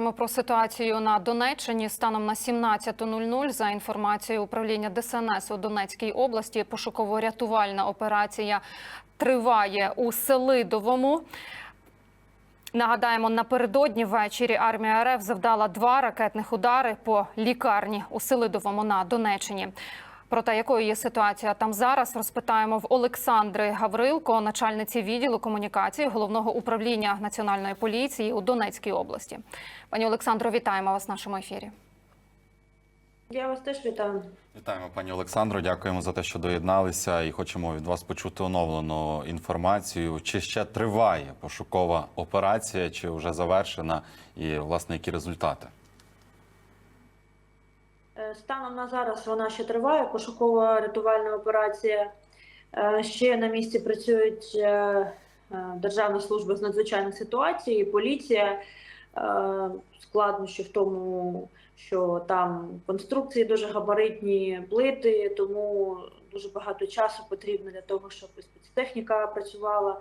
Ми про ситуацію на Донеччині станом на 17.00 за інформацією управління ДСНС у Донецькій області. Пошуково-рятувальна операція триває у Селидовому. Нагадаємо, напередодні ввечері армія РФ завдала два ракетних удари по лікарні у Селидовому на Донеччині. Про те, якою є ситуація там зараз, розпитаємо в Олександри Гаврилко, начальниці відділу комунікації головного управління національної поліції у Донецькій області. Пані Олександро, вітаємо вас в нашому ефірі. Я вас теж вітаю. Вітаємо, пані Олександро. Дякуємо за те, що доєдналися, і хочемо від вас почути оновлену інформацію. Чи ще триває пошукова операція, чи вже завершена, і власне які результати? Е, Станом на зараз вона ще триває. Пошукова рятувальна операція. Е, Ще на місці працюють е, Державна служба з надзвичайних ситуацій, поліція. Складнощі в тому, що там конструкції дуже габаритні плити, тому дуже багато часу потрібно для того, щоб спецтехніка працювала.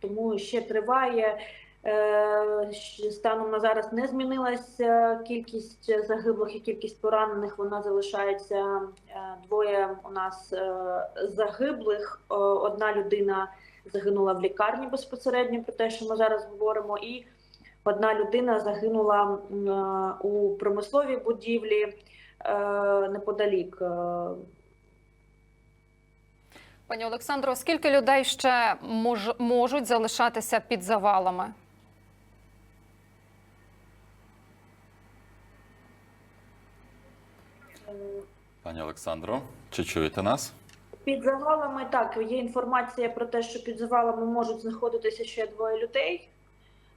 Тому ще триває. Е, Станом на зараз не змінилася кількість загиблих і кількість поранених. Вона залишається е, двоє у нас е, загиблих. Одна людина загинула в лікарні безпосередньо про те, що ми зараз говоримо, і одна людина загинула у промисловій будівлі неподалік. Пані Олександро, скільки людей ще мож, можуть залишатися під завалами? Пані Олександро, чи чуєте нас? Під завалами так є інформація про те, що під завалами можуть знаходитися ще двоє людей.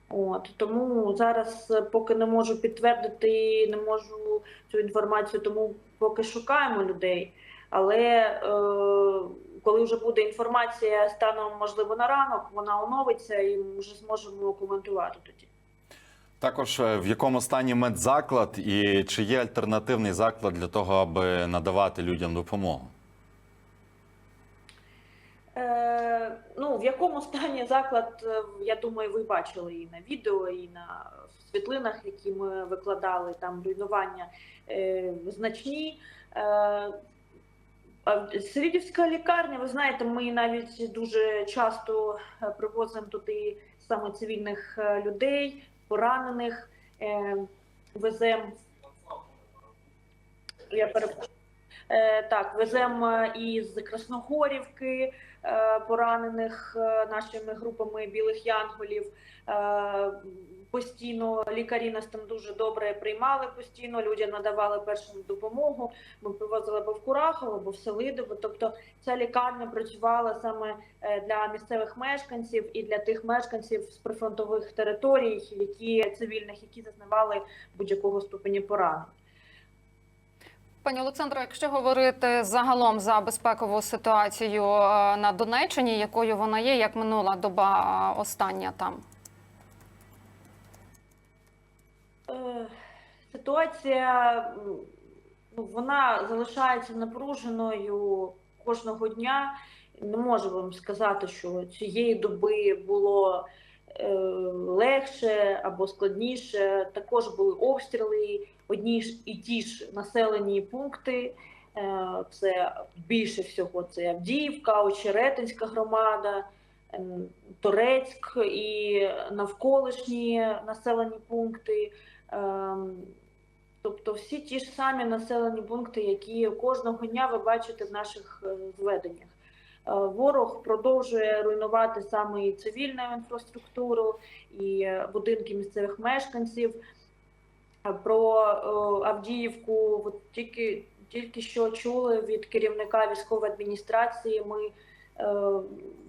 От тому зараз, е, поки не можу підтвердити, не можу цю інформацію, тому поки шукаємо людей. Але е, коли вже буде інформація станом, можливо, на ранок, вона оновиться і ми вже зможемо коментувати тоді. Також е, в якому стані медзаклад, і чи є альтернативний заклад для того, аби надавати людям допомогу? Е, ну, в якому стані заклад, е, я думаю, ви бачили і на відео, і на світлинах, які ми викладали, там руйнування е, значні. Е, а лікарня, ви знаєте, ми навіть дуже часто е, привозимо туди саме цивільних людей, поранених, е, веземо. Я перепрошую. Е, Так, веземо із Красногорівки е, поранених е, нашими групами білих янголів. Е, Постійно лікарі нас там дуже добре приймали постійно. Людям надавали першу допомогу. Ми привозили або в Курахово, або в Селидово. Тобто ця лікарня працювала саме е, для місцевих мешканців і для тих мешканців з прифронтових територій, які цивільних, які зазнавали будь-якого ступені поранень. Пані Олександро, якщо говорити загалом за безпекову ситуацію е, на Донеччині, якою вона є, як минула доба е, остання там? Е, Ситуація ну, вона залишається напруженою кожного дня. Не можу вам сказати, що цієї доби було легше або складніше. Також були обстріли, одні ж і ті ж населені пункти. Е, Це більше всього це Авдіївка, Очеретинська громада, Торецьк і навколишні населені пункти. Ем, Тобто всі ті ж самі населені пункти, які кожного дня ви бачите в наших е, зведеннях. Е, Ворог продовжує руйнувати саме і цивільну інфраструктуру, і е, будинки місцевих мешканців. Е, Про Авдіївку тільки, тільки що чули від керівника військової адміністрації. Ми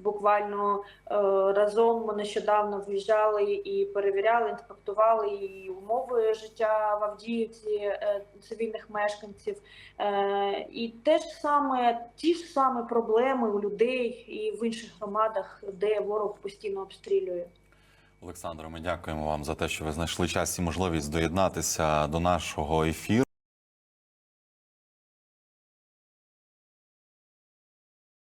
буквально е, разом нещодавно виїжджали і перевіряли, інспектували і умови життя в Авдіївці е, цивільних мешканців. Е, І те ж саме, ті ж самі проблеми у людей і в інших громадах, де ворог постійно обстрілює. Олександро, ми дякуємо вам за те, що ви знайшли час і можливість доєднатися до нашого ефіру.